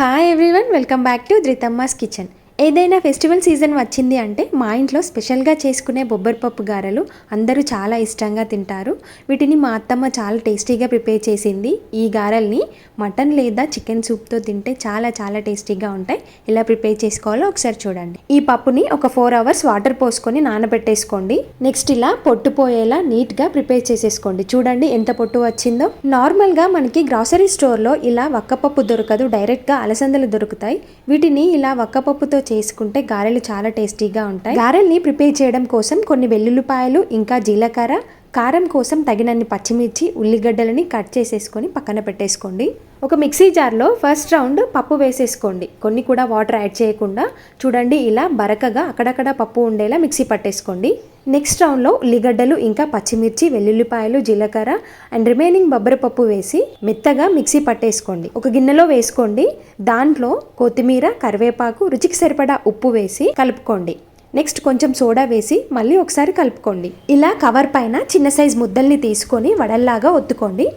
Hi everyone, welcome back to Dritamma's Kitchen. ఏదైనా festival season వచ్చింది అంటే మా ఇంట్లో స్పెషల్గా చేసుకునే బొబ్బరిపప్పు గారెలు అందరూ చాలా ఇష్టంగా తింటారు. వీటిని మా అత్తమ్మ చాలా టేస్టీగా ప్రిపేర్ చేసింది. ఈ గారెల్ని మటన్ లేదా చికెన్ సూప్తో తింటే చాలా చాలా టేస్టీగా ఉంటాయి. ఎలా ప్రిపేర్ చేసుకోవాలో ఒకసారి చూడండి. ఈ పప్పుని ఒక ఫోర్ అవర్స్ వాటర్ పోసుకొని నానబెట్టేసుకోండి. నెక్స్ట్ ఇలా పొట్టు పోయేలా నీట్గా ప్రిపేర్ చేసేసుకోండి. చూడండి ఎంత పొట్టు వచ్చిందో. నార్మల్గా మనకి గ్రాసరీ స్టోర్లో ఇలా వక్కపప్పు దొరకదు. డైరెక్ట్గా అలసందలు దొరుకుతాయి. వీటిని ఇలా వక్కపప్పుతో చేసుకుంటే గారెలు చాలా టేస్టీగా ఉంటాయి. గారెల్ని ప్రిపేర్ చేయడం కోసం కొన్ని వెల్లుల్లిపాయలు ఇంకా జీలకర్ర కారం కోసం తగినన్ని పచ్చిమిర్చి ఉల్లిగడ్డలని కట్ చేసేసుకొని పక్కన పెట్టేసుకోండి. ఒక మిక్సీ జార్లో ఫస్ట్ రౌండ్ పప్పు వేసేసుకోండి. కొన్ని కూడా వాటర్ యాడ్ చేయకుండా చూడండి ఇలా బరకగా అక్కడక్కడ పప్పు ఉండేలా మిక్సీ పట్టేసుకోండి. నెక్స్ట్ రౌండ్లో ఉల్లిగడ్డలు ఇంకా పచ్చిమిర్చి వెల్లుల్లిపాయలు జీలకర్ర అండ్ రిమైనింగ్ బొబ్బరిపప్పు వేసి మెత్తగా మిక్సీ పట్టేసుకోండి. ఒక గిన్నెలో వేసుకోండి. దాంట్లో కొత్తిమీర కరివేపాకు రుచికి సరిపడా ఉప్పు వేసి కలుపుకోండి. నెక్స్ట్ కొంచెం సోడా వేసి మళ్ళీ ఒకసారి కలుపుకోండి. ఇలా కవర్ పైన చిన్న సైజ్ ముద్దల్ని తీసుకొని వడల్లాగా ఒత్తుకోండి.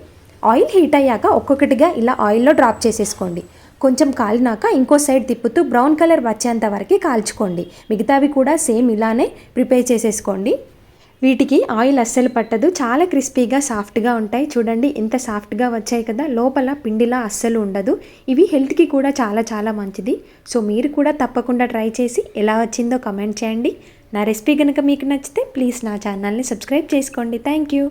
ఆయిల్ హీట్ అయ్యాక ఒక్కొక్కటిగా ఇలా ఆయిల్లో డ్రాప్ చేసేసుకోండి. కొంచెం కాలినాక ఇంకో సైడ్ తిప్పుతూ బ్రౌన్ కలర్ వచ్చేంత వరకు కాల్చుకోండి. మిగతావి కూడా సేమ్ ఇలానే ప్రిపేర్ చేసేసుకోండి. వీటికి ఆయిల్ అస్సలు పట్టదు. చాలా క్రిస్పీగా సాఫ్ట్గా ఉంటాయి. చూడండి ఇంత సాఫ్ట్గా వచ్చాయి కదా! లోపల పిండిలా అస్సలు ఉండదు. ఇవి హెల్త్కి కూడా చాలా చాలా మంచిది. సో మీరు కూడా తప్పకుండా ట్రై చేసి ఎలా వచ్చిందో కమెంట్ చేయండి. నా రెసిపీ కనుక మీకు నచ్చితే ప్లీజ్ నా ఛానల్ని సబ్స్క్రైబ్ చేసుకోండి. Thank you.